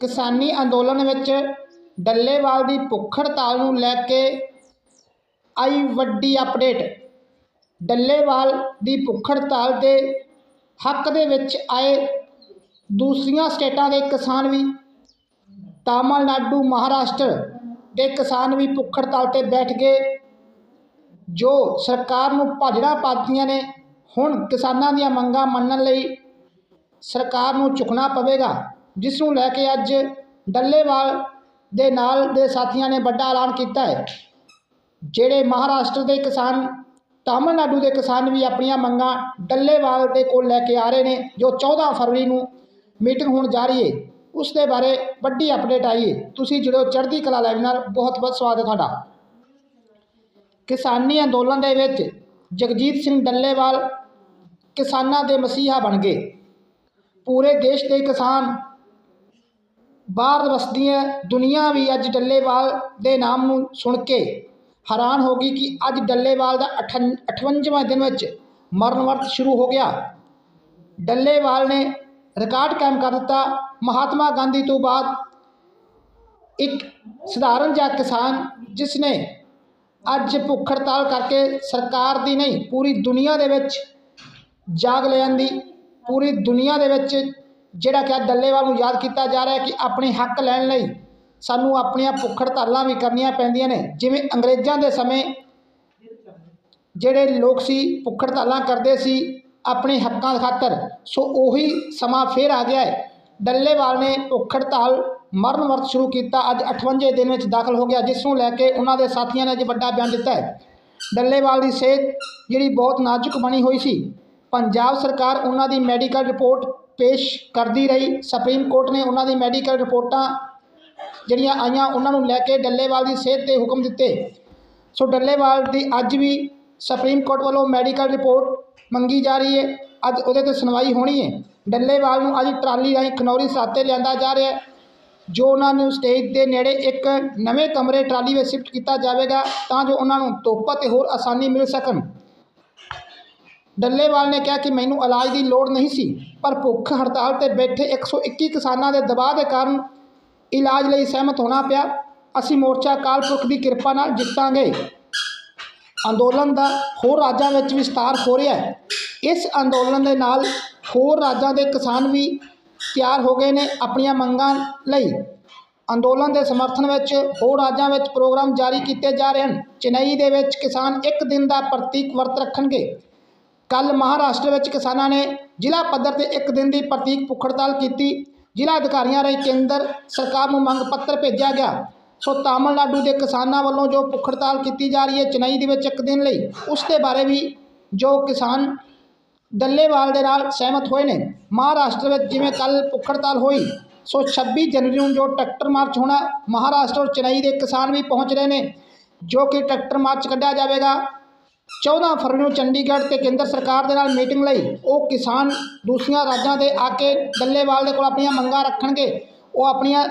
ਕਿਸਾਨੀ ਅੰਦੋਲਨ ਵਿੱਚ ਡੱਲੇਵਾਲ ਦੀ ਭੁੱਖ ਹੜਤਾਲ ਨੂੰ ਲੈ ਕੇ ਆਈ ਵੱਡੀ ਅਪਡੇਟ। ਡੱਲੇਵਾਲ ਦੀ ਭੁੱਖ ਹੜਤਾਲ ਦੇ ਹੱਕ ਦੇ ਵਿੱਚ ਆਏ ਦੂਸਰੀਆਂ ਸਟੇਟਾਂ ਦੇ ਕਿਸਾਨ ਵੀ। ਤਾਮਿਲਨਾਡੂ ਮਹਾਰਾਸ਼ਟਰ ਦੇ ਕਿਸਾਨ ਵੀ ਭੁੱਖ ਹੜਤਾਲ ਤੇ ਬੈਠ ਗਏ, ਜੋ ਸਰਕਾਰ ਨੂੰ ਭਾਜੜਾ ਪਾਤੀਆਂ ਨੇ। ਹੁਣ ਕਿਸਾਨਾਂ ਦੀਆਂ ਮੰਗਾਂ ਮੰਨਣ ਲਈ ਸਰਕਾਰ ਨੂੰ ਝੁਕਣਾ ਪਵੇਗਾ। ਜਿਸ ਨੂੰ ਲੈ ਕੇ ਅੱਜ ਡੱਲੇਵਾਲ ਦੇ ਨਾਲ ਦੇ ਸਾਥੀਆਂ ਨੇ ਵੱਡਾ ਐਲਾਨ ਕੀਤਾ ਹੈ। ਜਿਹੜੇ ਮਹਾਰਾਸ਼ਟਰ ਦੇ ਕਿਸਾਨ, ਤਾਮਿਲਨਾਡੂ ਦੇ ਕਿਸਾਨ ਵੀ ਆਪਣੀਆਂ ਮੰਗਾਂ ਡੱਲੇਵਾਲ ਦੇ ਕੋਲ ਲੈ ਕੇ ਆ ਰਹੇ ਨੇ, ਜੋ 14 ਫਰਵਰੀ ਨੂੰ ਮੀਟਿੰਗ ਹੋਣ ਜਾ ਰਹੀ ਹੈ। ਉਸ ਦੇ ਬਾਰੇ ਵੱਡੀ ਅਪਡੇਟ ਆਈ ਹੈ। ਤੁਸੀਂ ਜੁੜੋ ਚੜ੍ਹਦੀ ਕਲਾ ਲਾਈਵ ਨਾਲ। ਬਹੁਤ ਬਹੁਤ ਸਵਾਗਤ ਤੁਹਾਡਾ। ਕਿਸਾਨੀ ਅੰਦੋਲਨ ਦੇ ਵਿੱਚ ਜਗਜੀਤ ਸਿੰਘ ਡੱਲੇਵਾਲ ਕਿਸਾਨਾਂ ਦੇ ਮਸੀਹਾ ਬਣ ਗਏ। ਪੂਰੇ ਦੇਸ਼ ਦੇ ਕਿਸਾਨ ਬਾਹਰ ਵਸਦੀਆਂ ਦੁਨੀਆ ਵੀ ਅੱਜ ਡੱਲੇਵਾਲ ਦੇ ਨਾਮ ਨੂੰ ਸੁਣ ਕੇ ਹੈਰਾਨ ਹੋ ਗਈ ਕਿ ਅੱਜ ਡੱਲੇਵਾਲ ਦਾ 58ਵਾਂ ਦਿਨ ਵਿੱਚ ਮਰਨ ਵਰਤ ਸ਼ੁਰੂ ਹੋ ਗਿਆ। ਡੱਲੇਵਾਲ ਨੇ ਰਿਕਾਰਡ ਕਾਇਮ ਕਰ ਦਿੱਤਾ। ਮਹਾਤਮਾ ਗਾਂਧੀ ਤੋਂ ਬਾਅਦ ਇੱਕ ਸਧਾਰਨ ਜਿਹਾ ਕਿਸਾਨ ਜਿਸ ਨੇ ਅੱਜ ਭੁੱਖ ਹੜਤਾਲ ਕਰਕੇ ਸਰਕਾਰ ਦੀ ਨਹੀਂ, ਪੂਰੀ ਦੁਨੀਆ ਦੇ ਵਿੱਚ ਜਾਗ ਲਿਆਂਦੀ ਪੂਰੀ ਦੁਨੀਆ ਦੇ ਵਿੱਚ ਜਿਹੜਾ ਕਿ ਡੱਲੇਵਾਲ ਨੂੰ ਯਾਦ ਕੀਤਾ ਜਾ ਰਿਹਾ ਕਿ ਆਪਣੇ ਹੱਕ ਲੈਣ ਲਈ ਸਾਨੂੰ ਆਪਣੀਆਂ ਭੁੱਖ ਹੜਤਾਲਾਂ ਵੀ ਕਰਨੀਆਂ ਪੈਂਦੀਆਂ ਨੇ, ਜਿਵੇਂ ਅੰਗਰੇਜ਼ਾਂ ਦੇ ਸਮੇਂ ਜਿਹੜੇ ਲੋਕ ਸੀ ਭੁੱਖ ਹੜਤਾਲਾਂ ਕਰਦੇ ਸੀ ਆਪਣੇ ਹੱਕਾਂ ਖਾਤਰ, ਸੋ ਉਹੀ ਸਮਾਂ ਫੇਰ ਆ ਗਿਆ ਹੈ। ਡੱਲੇਵਾਲ ਨੇ ਭੁੱਖ ਹੜਤਾਲ ਮਰਨ ਵਰਤ ਸ਼ੁਰੂ ਕੀਤਾ, ਅੱਜ 58 ਦਿਨ ਵਿੱਚ ਦਾਖਲ ਹੋ ਗਿਆ, ਜਿਸ ਨੂੰ ਲੈ ਕੇ ਉਹਨਾਂ ਦੇ ਸਾਥੀਆਂ ਨੇ ਅੱਜ ਵੱਡਾ ਬਿਆਨ ਦਿੱਤਾ ਹੈ। ਡੱਲੇਵਾਲ ਦੀ ਸਿਹਤ ਜਿਹੜੀ ਬਹੁਤ ਨਾਜ਼ੁਕ ਬਣੀ ਹੋਈ ਸੀ। ਪੰਜਾਬ ਸਰਕਾਰ ਉਹਨਾਂ ਦੀ ਮੈਡੀਕਲ ਰਿਪੋਰਟ ਪੇਸ਼ ਕਰਦੀ ਰਹੀ। ਸੁਪਰੀਮ ਕੋਰਟ ਨੇ ਉਹਨਾਂ ਦੀ ਮੈਡੀਕਲ ਰਿਪੋਰਟਾਂ ਜਿਹੜੀਆਂ ਆਈਆਂ, ਉਹਨਾਂ ਨੂੰ ਲੈ ਕੇ ਡੱਲੇਵਾਲ ਦੀ ਸਿਹਤ ਦੇ ਹੁਕਮ ਦਿੱਤੇ। ਸੋ ਡੱਲੇਵਾਲ ਦੀ ਅੱਜ ਵੀ ਸੁਪਰੀਮ ਕੋਰਟ ਵੱਲੋਂ ਮੈਡੀਕਲ ਰਿਪੋਰਟ ਮੰਗੀ ਜਾ ਰਹੀ ਹੈ। ਅੱਜ ਉਹਦੇ ਤੇ ਸੁਣਵਾਈ ਹੋਣੀ ਹੈ। ਡੱਲੇਵਾਲ ਨੂੰ ਅੱਜ ਟਰਾਲੀ ਰਾਹੀਂ ਖਨੌਰੀ ਸਾਤੇ ਲਿਆਂਦਾ ਜਾ ਰਿਹਾ ਹੈ। ਜੋ ਉਹਨਾਂ ਨੂੰ ਸਟੇਜ ਦੇ ਨੇੜੇ ਇੱਕ ਨਵੇਂ ਕਮਰੇ ਟਰਾਲੀ ਵਿੱਚ ਸ਼ਿਫਟ ਕੀਤਾ ਜਾਵੇਗਾ, ਤਾਂ ਜੋ ਉਹਨਾਂ ਨੂੰ ਤੋਪਾ ਅਤੇ ਹੋਰ ਆਸਾਨੀ ਮਿਲ ਸਕਣ। ਡੱਲੇਵਾਲ ਨੇ ਕਿਹਾ ਕਿ ਮੈਨੂੰ ਇਲਾਜ ਦੀ ਲੋੜ ਨਹੀਂ ਸੀ, ਪਰ ਭੁੱਖ ਹੜਤਾਲ ਤੇ ਬੈਠੇ 121 ਕਿਸਾਨਾਂ ਦੇ ਦਬਾਅ ਦੇ ਕਾਰਨ ਇਲਾਜ ਲਈ ਸਹਿਮਤ ਹੋਣਾ ਪਿਆ। ਅਸੀਂ ਮੋਰਚਾ ਅਕਾਲ ਪੁਰਖ ਦੀ ਕਿਰਪਾ ਨਾਲ ਜਿੱਤਾਂਗੇ। ਅੰਦੋਲਨ ਦਾ ਹੋਰ ਰਾਜਾਂ ਵਿੱਚ ਵਿਸਤਾਰ ਹੋ ਰਿਹਾ ਹੈ। ਇਸ ਅੰਦੋਲਨ ਦੇ ਨਾਲ ਹੋਰ ਰਾਜਾਂ ਦੇ ਕਿਸਾਨ ਵੀ ਤਿਆਰ ਹੋ ਗਏ ਨੇ ਆਪਣੀਆਂ ਮੰਗਾਂ ਲਈ। ਅੰਦੋਲਨ ਦੇ ਸਮਰਥਨ ਵਿੱਚ ਹੋਰ ਰਾਜਾਂ ਵਿੱਚ ਪ੍ਰੋਗਰਾਮ ਜਾਰੀ ਕੀਤੇ ਜਾ ਰਹੇ ਹਨ। ਚੇਨਈ ਦੇ ਵਿੱਚ ਕਿਸਾਨ ਇੱਕ ਦਿਨ ਦਾ ਪ੍ਰਤੀਕ ਵਰਤ ਰੱਖਣਗੇ। ਕੱਲ ਮਹਾਰਾਸ਼ਟਰ ਵਿੱਚ ਕਿਸਾਨਾਂ ਨੇ ਜ਼ਿਲ੍ਹਾ ਪੱਧਰ ਤੇ ਇੱਕ ਦਿਨ ਦੀ ਪ੍ਰਤੀਕ ਭੁੱਖੜਤਾਲ ਕੀਤੀ। ਜ਼ਿਲ੍ਹਾ ਅਧਿਕਾਰੀਆਂ ਰਾਹੀਂ ਕੇਂਦਰ ਸਰਕਾਰ ਨੂੰ ਮੰਗ ਪੱਤਰ ਭੇਜਿਆ ਗਿਆ। ਸੋ ਤਾਮਿਲਨਾਡੂ ਦੇ ਕਿਸਾਨਾਂ ਵੱਲੋਂ ਜੋ ਭੁੱਖ ਹੜਤਾਲ ਕੀਤੀ ਜਾ ਰਹੀ ਹੈ ਚੇਨਈ ਦੇ ਵਿੱਚ ਇੱਕ ਦਿਨ ਲਈ, ਉਸ ਦੇ ਬਾਰੇ ਵੀ ਜੋ ਕਿਸਾਨ ਡੱਲੇਵਾਲ ਦੇ ਨਾਲ ਸਹਿਮਤ ਹੋਏ ਨੇ, ਮਹਾਰਾਸ਼ਟਰ ਵਿੱਚ ਜਿਵੇਂ ਕੱਲ ਭੁੱਖ ਹੜਤਾਲ ਹੋਈ, ਸੋ 26 ਜਨਵਰੀ ਨੂੰ ਜੋ ਟਰੈਕਟਰ ਮਾਰਚ ਹੋਣਾ, ਮਹਾਰਾਸ਼ਟਰ ਔਰ ਚੇਨਈ ਦੇ ਕਿਸਾਨ ਵੀ ਪਹੁੰਚ ਰਹੇ ਨੇ, ਜੋ ਕਿ ਟਰੈਕਟਰ ਮਾਰਚ ਕੱਢਿਆ ਜਾਵੇਗਾ। 14 ਫਰਵਰੀ ਨੂੰ ਚੰਡੀਗੜ੍ਹ ਤੇ ਕੇਂਦਰ ਸਰਕਾਰ ਦੇ ਨਾਲ ਮੀਟਿੰਗ ਲਈ ਉਹ ਕਿਸਾਨ ਦੂਸਰੀਆਂ ਰਾਜਾਂ ਦੇ ਆ ਕੇ ਡੱਲੇਵਾਲ ਦੇ ਕੋਲ ਆਪਣੀਆਂ ਮੰਗਾਂ ਰੱਖਣਗੇ। ਉਹ ਆਪਣੀਆਂ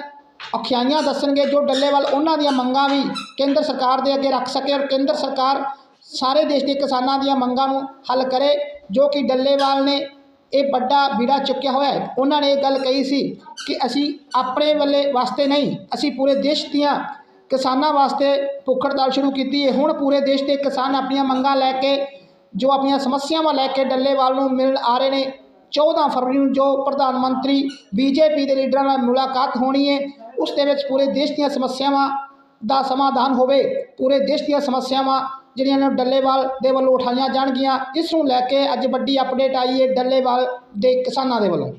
ਅਖਿਆਈਆਂ ਦੱਸਣਗੇ ਜੋ ਡੱਲੇਵਾਲ ਉਹਨਾਂ ਦੀਆਂ ਮੰਗਾਂ ਵੀ ਕੇਂਦਰ ਸਰਕਾਰ ਦੇ ਅੱਗੇ ਰੱਖ ਸਕੇ ਔਰ ਕੇਂਦਰ ਸਰਕਾਰ ਸਾਰੇ ਦੇਸ਼ ਦੇ ਕਿਸਾਨਾਂ ਦੀਆਂ ਮੰਗਾਂ ਨੂੰ ਹੱਲ ਕਰੇ, ਜੋ ਕਿ ਡੱਲੇਵਾਲ ਨੇ ਇਹ ਵੱਡਾ ਬੀੜਾ ਚੁੱਕਿਆ ਹੋਇਆ ਹੈ। ਉਹਨਾਂ ਨੇ ਇਹ ਗੱਲ ਕਹੀ ਸੀ ਕਿ ਅਸੀਂ ਆਪਣੇ ਵੱਲੇ ਵਾਸਤੇ ਨਹੀਂ, ਅਸੀਂ ਪੂਰੇ ਦੇਸ਼ ਦੀਆਂ ਕਿਸਾਨਾਂ ਵਾਸਤੇ ਭੁੱਖ ਹੜਤਾਲ ਸ਼ੁਰੂ ਕੀਤੀ ਹੈ। ਹੁਣ ਪੂਰੇ ਦੇਸ਼ ਦੇ ਕਿਸਾਨ ਆਪਣੀਆਂ ਮੰਗਾਂ ਲੈ ਕੇ, ਜੋ ਆਪਣੀਆਂ ਸਮੱਸਿਆਵਾਂ ਲੈ ਕੇ ਡੱਲੇਵਾਲ ਨੂੰ ਮਿਲਣ ਆ ਰਹੇ ਨੇ। 14 ਫਰਵਰੀ ਨੂੰ ਜੋ ਪ੍ਰਧਾਨ ਮੰਤਰੀ ਬੀਜੇਪੀ ਦੇ ਲੀਡਰਾਂ ਨਾਲ ਮੁਲਾਕਾਤ ਹੋਣੀ ਹੈ, ਉਸ ਦੇ ਵਿੱਚ ਪੂਰੇ ਦੇਸ਼ ਦੀਆਂ ਸਮੱਸਿਆਵਾਂ ਦਾ ਸਮਾਧਾਨ ਹੋਵੇ। ਪੂਰੇ ਦੇਸ਼ ਦੀਆਂ ਸਮੱਸਿਆਵਾਂ ਜਿਹੜੀਆਂ ਨੇ ਡੱਲੇਵਾਲ ਦੇ ਵੱਲੋਂ ਉਠਾਈਆਂ ਜਾਣਗੀਆਂ। ਇਸ ਨੂੰ ਲੈ ਕੇ ਅੱਜ ਵੱਡੀ ਅਪਡੇਟ ਆਈ ਹੈ ਡੱਲੇਵਾਲ ਦੇ ਕਿਸਾਨਾਂ ਦੇ ਵੱਲੋਂ।